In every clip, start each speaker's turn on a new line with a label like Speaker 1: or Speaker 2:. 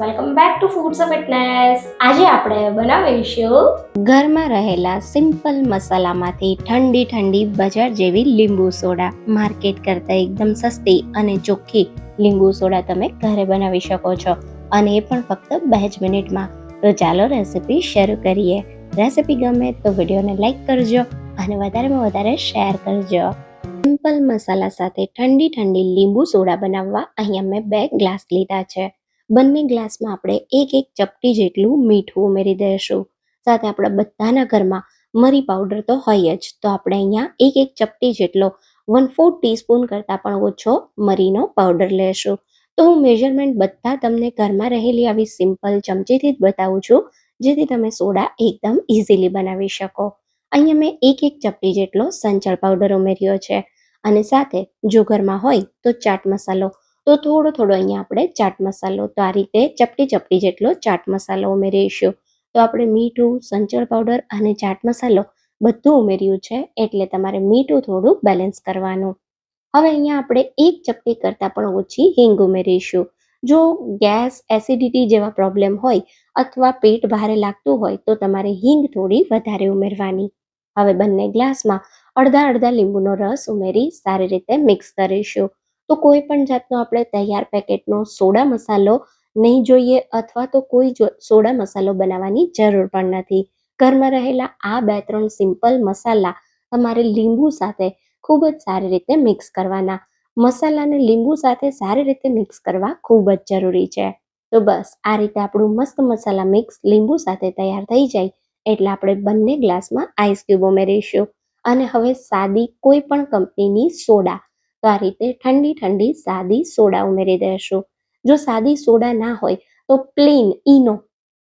Speaker 1: Welcome back to foods of fitness આજે આપણે બનાવીશું
Speaker 2: ઘરમાં રહેલા સિમ્પલ મસાલામાંથી ઠંડી ઠંડી બજાર જેવી લીંબુ સોડા. માર્કેટ કરતાં એકદમ સસ્તી અને ચોખ્ખી લીંબુ સોડા તમે ઘરે બનાવી શકો છો. અને એ પણ ફક્ત બે જ મિનિટમાં. તો ચાલો રેસીપી શરૂ કરીએ. રેસિપી ગમે તો વિડીયોને લાઈક કરજો અને વધારેમાં વધારે શેર કરજો. સિમ્પલ મસાલા સાથે ઠંડી ઠંડી લીંબુ સોડા બનાવવા અહીંયા મેં બે ગ્લાસ લીધા છે. બંને ગ્લાસમાં આપણે એક એક ચપટી જેટલું મીઠું ઉમેરી દઈશું. સાથે આપણા બધાના ઘરમાં મરી પાવડર તો હોય જ. તો આપણે અહીંયા એક એક ચપટી જેટલો વન ફોર્થ ટીસ્પૂન કરતાં પણ ઓછો મરીનો પાવડર લેશું. તો હું મેજરમેન્ટ બધા તમને ઘરમાં રહેલી આવી સિમ્પલ ચમચીથી જ બતાવું છું, જેથી તમે સોડા એકદમ ઇઝીલી બનાવી શકો. અહીંયા મેં એક એક ચપટી જેટલો સંચળ પાવડર ઉમેર્યો છે. અને સાથે જો ઘરમાં હોય તો ચાટ મસાલો તો થોડો થોડો અહીંયા આપણે ચાટ મસાલો તો આ રીતે ચપટી ચપટી જેટલો ચાટ મસાલો ઉમેરીશું. તો આપણે મીઠું, સંચળ પાવડર અને ચાટ મસાલો બધું ઉમેર્યું છે એટલે તમારે મીઠું થોડું બેલેન્સ કરવાનું. હવે અહીંયા આપણે એક ચપટી કરતાં પણ ઓછી હિંગ ઉમેરીશું. જો ગેસ એસિડિટી જેવા પ્રોબ્લેમ હોય અથવા પેટ ભારે લાગતું હોય તો તમારે હિંગ થોડી વધારે ઉમેરવાની. હવે બંને ગ્લાસમાં અડધા અડધા લીંબુનો રસ ઉમેરી સારી રીતે મિક્સ કરીશું. તો કોઈ પણ જાતનો આપણે તૈયાર પેકેટનો સોડા મસાલો નહીં જોઈએ અથવા તો કોઈ સોડા મસાલો બનાવવાની જરૂર પણ નથી. ઘરમાં રહેલા આ બે ત્રણ સિમ્પલ મસાલા તમારે લીંબુ સાથે ખૂબ જ સારી રીતે મિક્સ કરવાના. મસાલાને લીંબુ સાથે સારી રીતે મિક્સ કરવા ખૂબ જ જરૂરી છે. તો બસ, આ રીતે આપણું મસ્ત મસાલા મિક્સ લીંબુ સાથે તૈયાર થઈ જાય એટલે આપણે બંને ગ્લાસમાં આઈસ ક્યુબ ઉમેરીશું. અને હવે સાદી કોઈ પણ કંપનીની સોડા તો આ રીતે ઠંડી ઠંડી સાદી સોડા ઉમેરી દેશું. જો સાદી સોડા ના હોય, તો પ્લેન ઈનો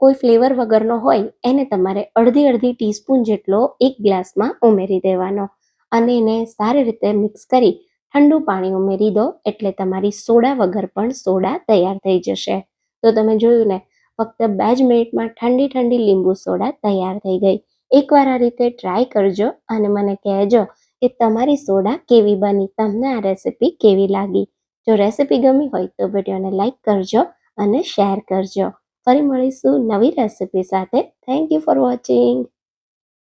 Speaker 2: કોઈ ફ્લેવર વગરનો હોય, એને તમારે અડધી અડધી ટીસ્પૂન જેટલો એક ગ્લાસમાં ઉમેરી દેવાનો. અને એને સારી રીતે મિક્સ કરી ઠંડુ પાણી ઉમેરી દો, એટલે તમારી સોડા વગર પણ સોડા તૈયાર થઈ જશે. તો તમે જોયું ને, ફક્ત બે જ મિનિટમાં ઠંડી ઠંડી લીંબુ સોડા તૈયાર થઈ ગઈ. એકવાર આ રીતે ટ્રાય કરજો અને મને કહેજો કે તમારી સોડા કેવી બની, તમને આ રેસિપી કેવી લાગી? જો રેસિપી ગમી હોય તો વિડીયોને લાઈક કરજો અને શેર કરજો. ફરી મળીશું નવી રેસિપી સાથે. Thank you for watching